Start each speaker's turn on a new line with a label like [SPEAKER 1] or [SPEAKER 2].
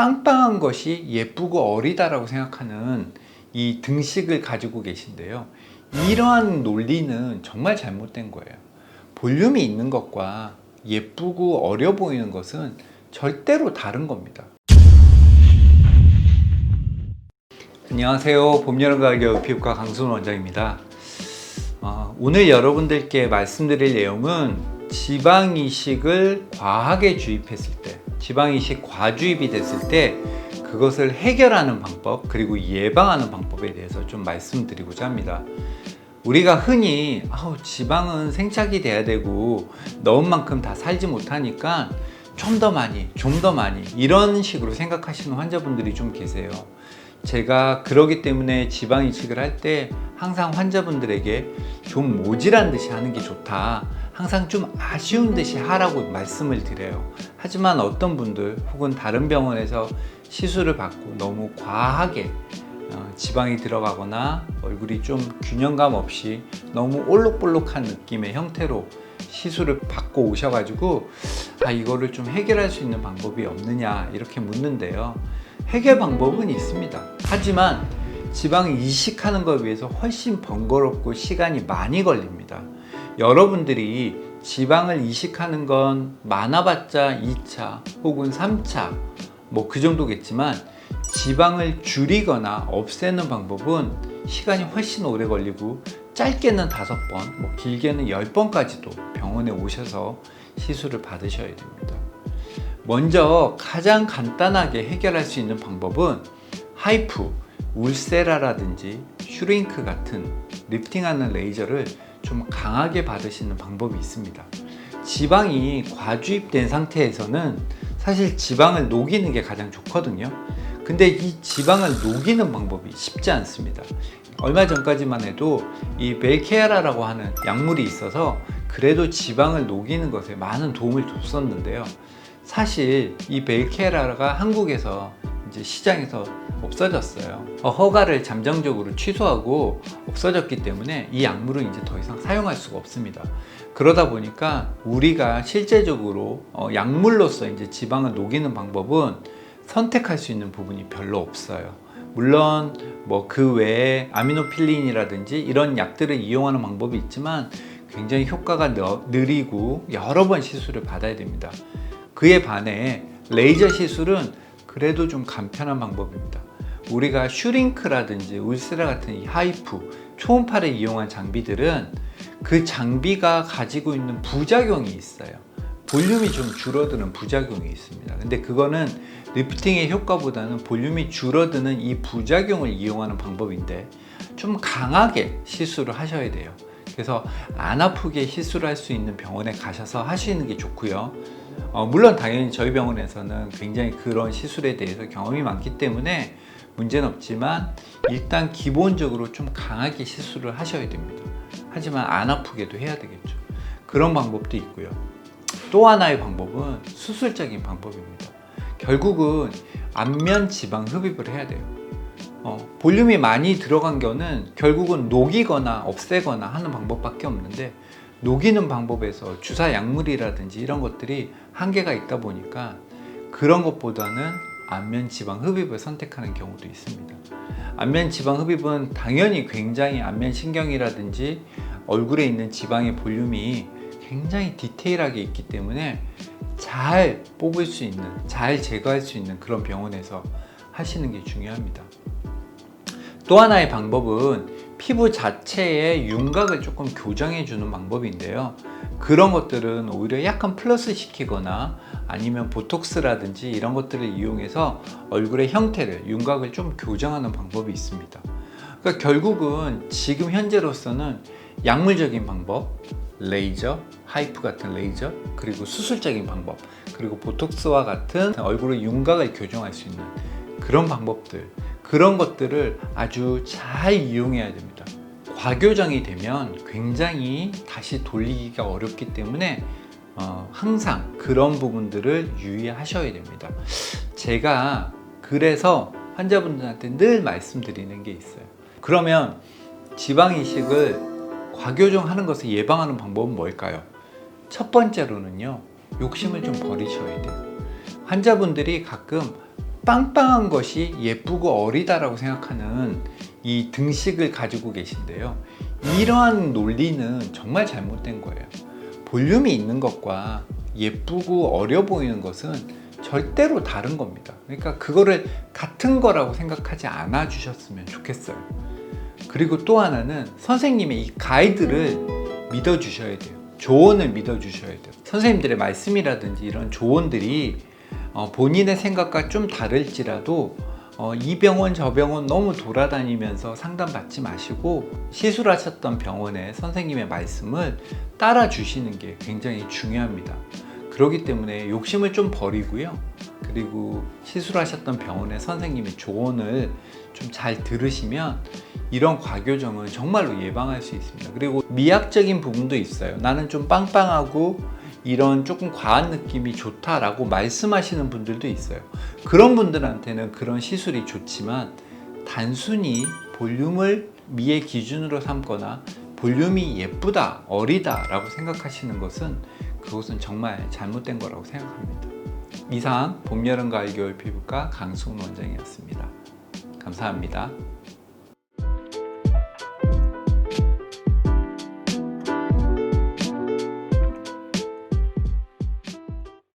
[SPEAKER 1] 빵빵한 것이 예쁘고 어리다라고 생각하는 이 등식을 가지고 계신데요. 이러한 논리는 정말 잘못된 거예요. 볼륨이 있는 것과 예쁘고 어려 보이는 것은 절대로 다른 겁니다. 안녕하세요. 봄, 여름, 가을, 피부과 강순 원장입니다. 어, 오늘 여러분들께 말씀드릴 내용은 지방 이식을 과하게 주입했을 때, 지방 이식 과주입이 됐을 때 그것을 해결하는 방법 그리고 예방하는 방법에 대해서 좀 말씀드리고자 합니다. 우리가 흔히 아우, 지방은 생착이 돼야 되고 넣은 만큼 다 살지 못하니까 좀 더 많이, 좀 더 많이 이런 식으로 생각하시는 환자분들이 좀 계세요. 제가 그러기 때문에 지방 이식을 할 때 항상 환자분들에게 좀 모질한 듯이 하는 게 좋다. 항상 좀 아쉬운 듯이 하라고 말씀을 드려요. 하지만 어떤 분들 혹은 다른 병원에서 시술을 받고 너무 과하게 어, 지방이 들어가거나 얼굴이 좀 균형감 없이 너무 올록볼록한 느낌의 형태로 시술을 받고 오셔가지고 아 이거를 좀 해결할 수 있는 방법이 없느냐 이렇게 묻는데요. 해결 방법은 있습니다. 하지만 지방 이식하는 걸 위해서 훨씬 번거롭고 시간이 많이 걸립니다. 여러분들이 지방을 이식하는 건 많아봤자 2차 혹은 3차 뭐 그 정도겠지만 지방을 줄이거나 없애는 방법은 시간이 훨씬 오래 걸리고 짧게는 다섯 번, 뭐 길게는 열 번까지도 병원에 오셔서 시술을 받으셔야 됩니다. 먼저 가장 간단하게 해결할 수 있는 방법은 하이프, 울세라라든지 슈링크 같은 리프팅하는 레이저를 좀 강하게 받으시는 방법이 있습니다. 지방이 과주입된 상태에서는 사실 지방을 녹이는 게 가장 좋거든요. 근데 이 지방을 녹이는 방법이 쉽지 않습니다. 얼마 전까지만 해도 이 벨케아라라고 하는 약물이 있어서 그래도 지방을 녹이는 것에 많은 도움을 줬었는데요. 사실 이 벨케라가 한국에서 이제 시장에서 없어졌어요. 어, 허가를 잠정적으로 취소하고 없어졌기 때문에 이 약물은 이제 더 이상 사용할 수가 없습니다. 그러다 보니까 우리가 실제적으로 어, 약물로서 이제 지방을 녹이는 방법은 선택할 수 있는 부분이 별로 없어요. 물론 뭐 그 외에 아미노필린이라든지 이런 약들을 이용하는 방법이 있지만 굉장히 효과가 느- 느리고 여러 번 시술을 받아야 됩니다. 그에 반해 레이저 시술은 그래도 좀 간편한 방법입니다. 우리가 슈링크라든지 울세라 같은 이 하이프, 초음파를 이용한 장비들은 그 장비가 가지고 있는 부작용이 있어요. 볼륨이 좀 줄어드는 부작용이 있습니다. 근데 그거는 리프팅의 효과보다는 볼륨이 줄어드는 이 부작용을 이용하는 방법인데 좀 강하게 시술을 하셔야 돼요. 그래서 안 아프게 시술을 할수 있는 병원에 가셔서 하시는 게 좋고요. 어, 물론 당연히 저희 병원에서는 굉장히 그런 시술에 대해서 경험이 많기 때문에 문제는 없지만 일단 기본적으로 좀 강하게 시술을 하셔야 됩니다. 하지만 안 아프게도 해야 되겠죠. 그런 방법도 있고요. 또 하나의 방법은 수술적인 방법입니다. 결국은 안면 지방 흡입을 해야 돼요. 어, 볼륨이 많이 들어간 거는 결국은 녹이거나 없애거나 하는 방법밖에 없는데 녹이는 방법에서 주사 약물이라든지 이런 것들이 한계가 있다 보니까 그런 것보다는 안면 지방 흡입을 선택하는 경우도 있습니다. 안면 지방 흡입은 당연히 굉장히 안면 신경이라든지 얼굴에 있는 지방의 볼륨이 굉장히 디테일하게 있기 때문에 잘 뽑을 수 있는, 잘 제거할 수 있는 그런 병원에서 하시는 게 중요합니다. 또 하나의 방법은 피부 자체의 윤곽을 조금 교정해 주는 방법인데요. 그런 것들은 오히려 약간 플러스 시키거나 아니면 보톡스라든지 이런 것들을 이용해서 얼굴의 형태를 윤곽을 좀 교정하는 방법이 있습니다. 그러니까 결국은 지금 현재로서는 약물적인 방법, 레이저, 하이프 같은 레이저, 그리고 수술적인 방법, 그리고 보톡스와 같은 얼굴의 윤곽을 교정할 수 있는 그런 방법들, 그런 것들을 아주 잘 이용해야 됩니다. 과교정이 되면 굉장히 다시 돌리기가 어렵기 때문에 어, 항상 그런 부분들을 유의하셔야 됩니다. 제가 그래서 환자분들한테 늘 말씀드리는 게 있어요. 그러면 지방 이식을 과교정하는 것을 예방하는 방법은 뭘까요? 첫 번째로는요, 욕심을 좀 버리셔야 돼요. 환자분들이 가끔 빵빵한 것이 예쁘고 어리다라고 생각하는 이 등식을 가지고 계신데요. 이러한 논리는 정말 잘못된 거예요. 볼륨이 있는 것과 예쁘고 어려 보이는 것은 절대로 다른 겁니다. 그러니까 그거를 같은 거라고 생각하지 않아 주셨으면 좋겠어요. 그리고 또 하나는 선생님의 이 가이드를 믿어 주셔야 돼요. 조언을 믿어 주셔야 돼요. 선생님들의 말씀이라든지 이런 조언들이 어, 본인의 생각과 좀 다를지라도 어, 이 병원 저 병원 너무 돌아다니면서 상담받지 마시고 시술하셨던 병원의 선생님의 말씀을 따라 주시는 게 굉장히 중요합니다. 그렇기 때문에 욕심을 좀 버리고요. 그리고 시술하셨던 병원의 선생님의 조언을 좀 잘 들으시면 이런 과교정은 정말로 예방할 수 있습니다. 그리고 미학적인 부분도 있어요. 나는 좀 빵빵하고 이런 조금 과한 느낌이 좋다라고 말씀하시는 분들도 있어요. 그런 분들한테는 그런 시술이 좋지만 단순히 볼륨을 미의 기준으로 삼거나 볼륨이 예쁘다, 어리다 라고 생각하시는 것은 그것은 정말 잘못된 거라고 생각합니다. 이상 봄, 여름, 가을, 겨울 피부과 강수훈 원장이었습니다. 감사합니다.